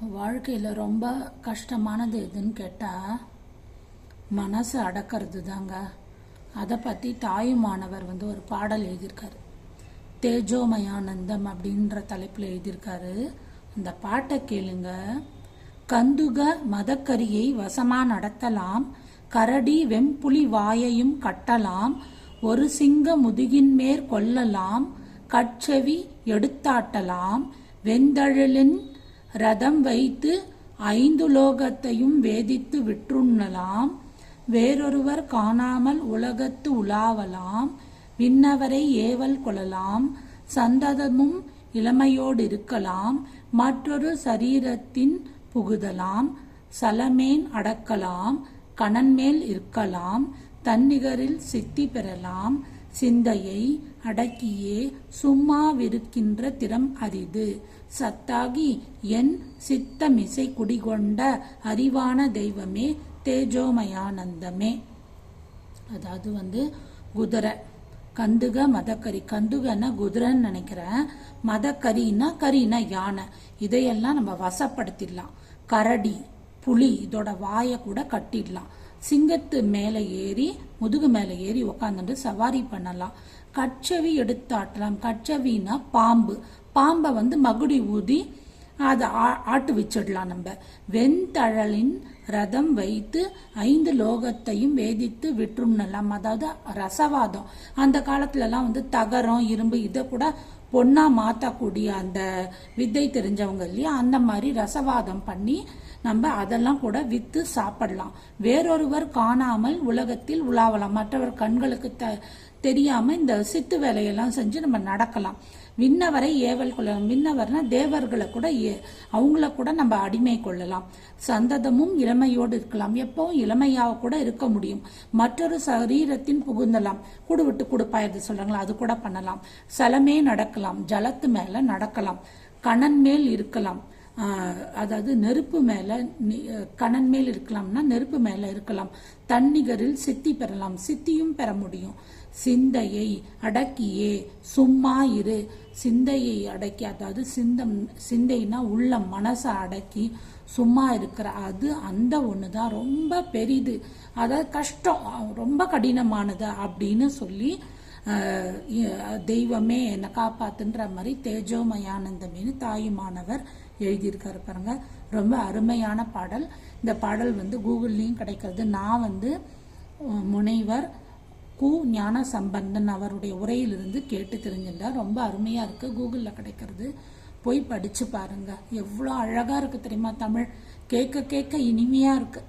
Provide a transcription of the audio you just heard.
வாழ்க்கையில் ரொம்ப கஷ்டமானது எதுன்னு கேட்டால் மனசு அடக்கிறது தாங்க அதை பற்றி தாயுமானவர் வந்து ஒரு பாடல் எழுதியிருக்காரு. தேஜோமயானந்தம் அப்படின்ற தலைப்பில் எழுதியிருக்காரு. அந்த பாட்டை கேளுங்க. கந்துக மதக்கரியை வசமா நடத்தலாம். கரடி வெம்புலி வாயையும் கட்டலாம். ஒரு சிங்க முதுகின் மேற் கொள்ளலாம். கட்செவி எடுத்தாட்டலாம். வெந்தழலின் ரதம் வைத்து ஐந்து லோகத்தையும் வேதித்து விற்றுண்ணலாம். வேறொருவர் காணாமல் உலகத்து உலாவலாம். விண்ணவரை ஏவல் கொள்ளலாம். சந்ததமும் இளமையோடு இருக்கலாம் மற்றொரு சரீரத்தின் புகுதலாம். சலமேன் அடக்கலாம். கணன்மேல் இருக்கலாம். தன்னிகரில் சித்தி பெறலாம். சிந்தையை அடக்கியே சும்மாவிருக்கின்ற திறம் அரிது. சத்தாகி என் சித்தமிசை குடிகொண்ட அறிவான தெய்வமே தேஜோமயானந்தமே. அதாவது வந்து குதிரை. கந்துக மதக்கறி கந்துகன்னா குதிரைன்னு நினைக்கிறேன். மதக்கறின்னா கரின்னா யானை. இதையெல்லாம் நம்ம வசப்படுத்திடலாம். கரடி புலி இதோட வாயை கூட கட்டிடலாம். சிங்கத்து மேலே ஏறி முதுகு மேலே ஏறி உக்காந்துட்டு சவாரி பண்ணலாம். கச்சவி எடுத்தாட்டலாம். கச்சவின்னா பாம்பு. பாம்பை வந்து மகுடி ஊதி அதை ஆ- ஆட்டு வச்சிடலாம் நம்ம. வெண்தழலின் ரதம் வைத்து ஐந்து லோகத்தையும் வேதித்து விற்றுண்ணலாம் அதாவது ரசவாதம். அந்த காலத்துலலாம் வந்து தகரம் இரும்பு இதை கூட பொண்ணா மாற்றக்கூடிய அந்த வித்தை தெரிஞ்சவங்க இல்லையா அந்த மாதிரி ரசவாதம் பண்ணி நம்ம அதெல்லாம் கூட விற்று சாப்பிடலாம். வேறொருவர் காணாமல் உலகத்தில் உலாவலாம். மற்றவர் கண்களுக்கு த தெரியாமல் இந்த சித்து வேலையெல்லாம் செஞ்சு நம்ம நடக்கலாம். விண்ணவரை ஏவல் கொள்ளலாம் விண்ணவர்னா தேவர்களை கூட ஏ- அவங்கள கூட நம்ம அடிமை கொள்ளலாம். சந்ததமும் இளமையோடு இருக்கலாம். எப்பவும் இளமையாக கூட இருக்க முடியும். மற்றொரு சரீரத்தின் புகுந்தலாம். கூடு விட்டு கொடுப்பாயிருது சொல்கிறாங்களா அது கூட பண்ணலாம். சலமே நடக்கலாம். ஜலத்து மேல நடக்கலாம் கணன் மேல் இருக்கலாம். அதாவது நெருப்பு மேல கணன் மேல் இருக்கலாம்னா நெருப்பு மேல இருக்கலாம். தன்னிகரில் சித்தி பெறலாம் சித்தியும் பெற முடியும். சிந்தையை அடக்கியே சும்மா இரு. சிந்தையை அடக்கி அதாவது சிந்தம் சிந்தைனா உள்ள மனசை அடக்கி சும்மா இருக்கிற அது அந்த ஒன்று தான் ரொம்ப பெரிது. அதாவது கஷ்டம் ரொம்ப கடினமானது அப்படின்னு சொல்லி தெய்வமே என்னை காப்பாத்துன்ற மாதிரி தேஜோமயானந்தமேனு தாயுமானவர் எழுதியிருக்காரு பாருங்க. ரொம்ப அருமையான பாடல். இந்த பாடல் வந்து கூகுள்லேயும் கிடைக்கிறது. நான் வந்து முனைவர் கு ஞான சம்பந்தன் அவருடைய உரையிலிருந்து கேட்டு தெரிஞ்சிருந்தார் ரொம்ப அருமையாக இருக்குது கூகுளில் கிடைக்கிறது. போய் படித்து பாருங்கள் எவ்வளோ அழகாக இருக்குது தெரியுமா தமிழ்? கேட்க கேட்க இனிமையாக இருக்குது